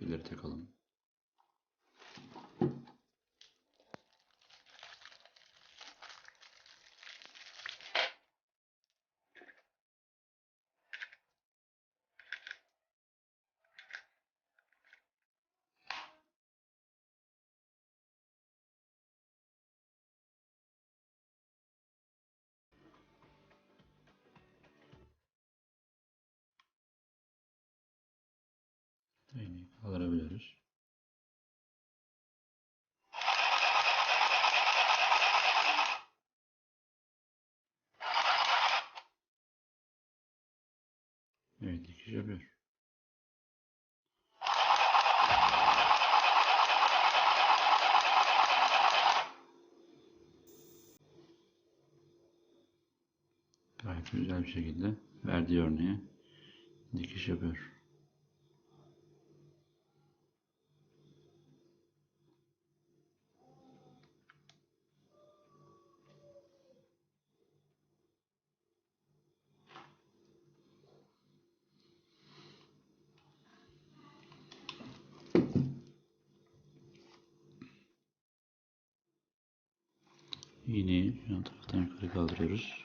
İleri İğneyi kaldırabiliyoruz. Evet dikiş yapıyor. Gayet güzel bir şekilde verdiği örneğe dikiş yapıyor. İğneyi yan taraftan yukarı kaldırıyoruz.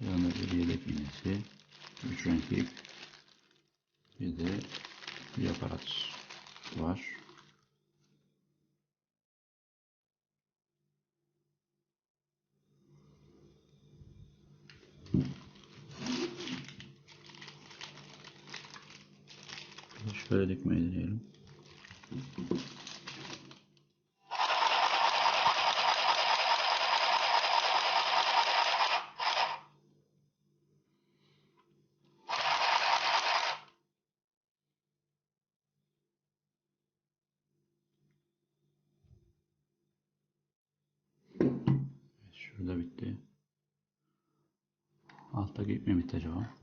Yanında bir yedek iğnesi, üç renk ip, bir de bir aparat var. Şöyle dikmeyi. Evet, şurada bitti. Alttaki ip mi bitti acaba?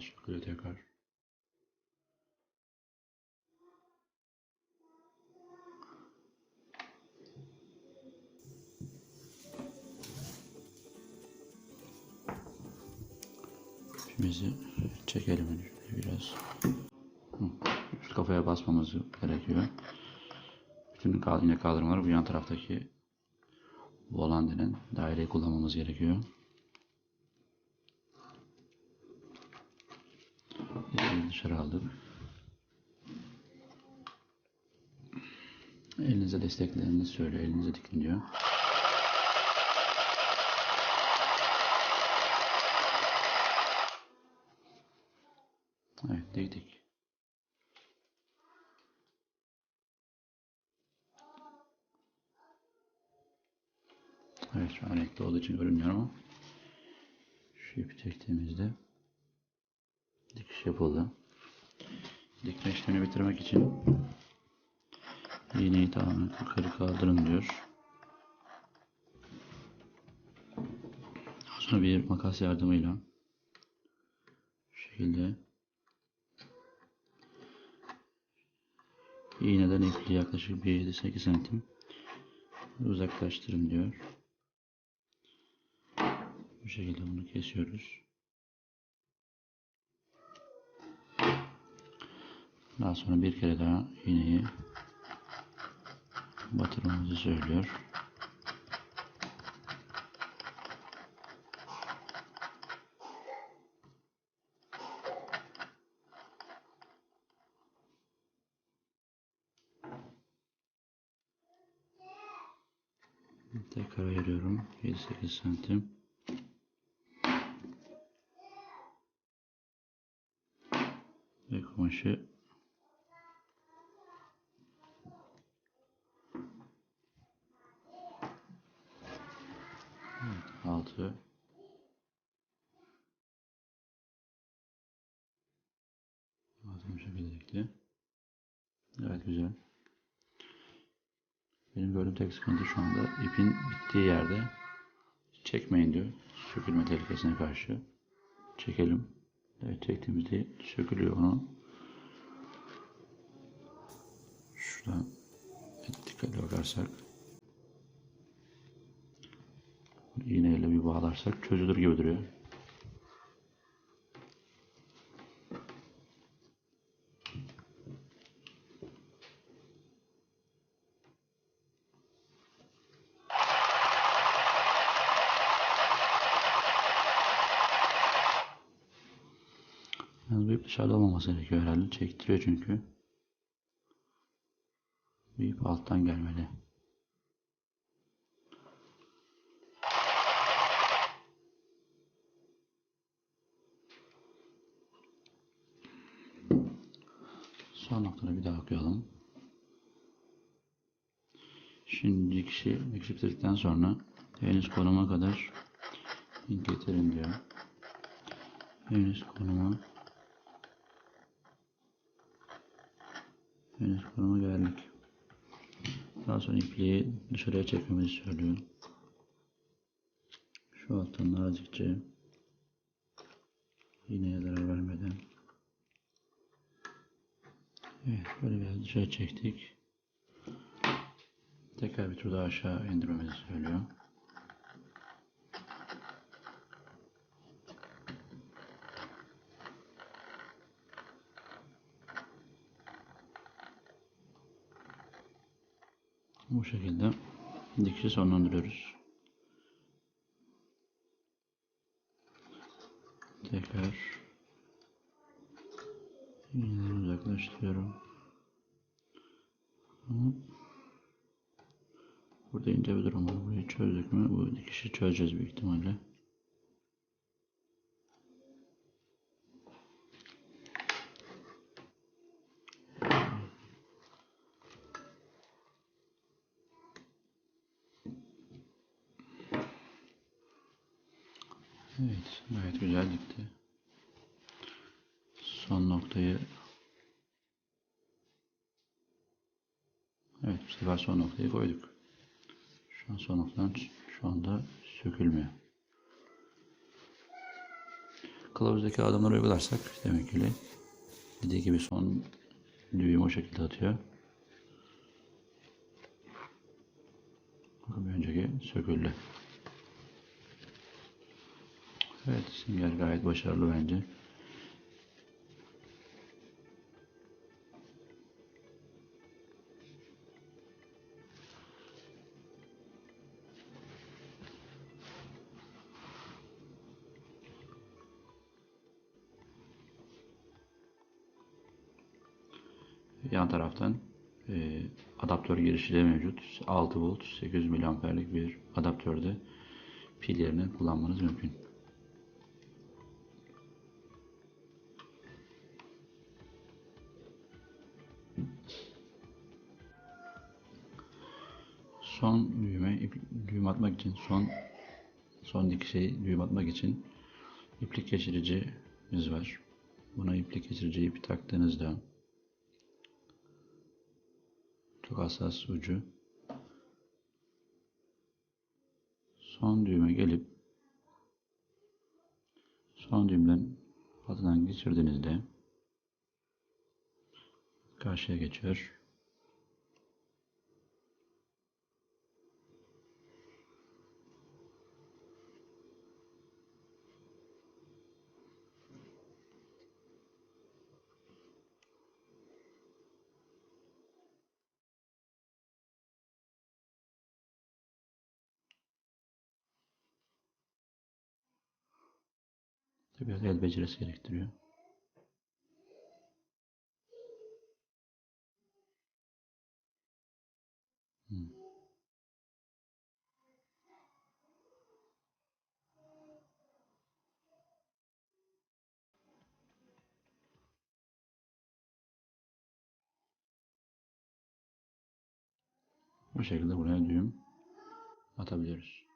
Çıkıyor tekrar. İpimizi çekelim biraz. Üst kafaya basmamız gerekiyor. Bütün yine kaldırmaları bu yan taraftaki volan denen daireyi kullanmamız gerekiyor. İpimizi dışarı aldık. Elinize desteklerinizi söyle. Elinize dikin diyor. Evet diktik. Evet şu an renkli olduğu için görünmüyor ama şu ipi çektiğimizde dikiş yapıldı. Dikme işlemini bitirmek için iğneyi tamamen yukarı kaldırın diyor. Sonra bir makas yardımıyla şu şekilde iğneden ipliği yaklaşık bir 7-8 santim uzaklaştırın diyor. Bu şekilde bunu kesiyoruz. Daha sonra bir kere daha iğneyi batırmamızı söylüyor. Tekrar ayırıyorum. 7-8 santim. Ve kumaşı Evet, altı bilekli. Evet güzel. Benim gördüğüm tek sıkıntı şu anda ipin bittiği yerde çekmeyin diyor. Sökülme tehlikesine karşı. Çekelim. Evet çektiğimizde sökülüyor onu. Şuradan dikkatli bakarsak iğneyle bir bağlarsak çözülür gibi duruyor. Yani bu ip dışarıda olmaması gerekiyor herhalde. Çektiriyor çünkü. Bu ip alttan gelmeli. Son noktada bir daha okuyalım. Şimdi dikişi, bitirdikten sonra henüz konuma kadar getirin diyor. Henüz konuma henüz konuma geldik. Daha sonra ipliği dışarıya çekmemizi söylüyor. Şu alttan nazikçe iğneye zarar vermeden Evet böyle biraz dışarı çektik. Tekrar bir tur daha aşağı indirmemizi söylüyor. Bu şekilde dikişi sonlandırıyoruz. Tekrar iğneleri uzaklaştırıyorum. Burada ince bir durum var. Burayı çözdük mü? Bu dikişi çözeceğiz büyük ihtimalle. Evet, gayet güzel dikti. Son noktayı Evet, bu sefer son noktayı koyduk. Şu an son noktadan şu anda sökülmüyor. Kılavuzdaki adımları uygularsak demek ki dediği gibi son düğüm o şekilde atıyor. Bakın bir önceki söküldü. Evet, sünger gayet başarılı bence. Yan taraftan e, adaptör girişi de mevcut. 6 volt 800 miliamperlik bir adaptörde pil yerine kullanmanız mümkün. Atmak için son son dikişe düğüm atmak için iplik geçiricimiz var. Buna iplik geçirici ipi taktığınızda çok hassas ucu son düğme gelip son düğümden altından geçirdiğinizde karşıya geçiyor. biraz el becerisi gerektiriyor. Hmm. Bu şekilde buraya düğüm atabiliyoruz.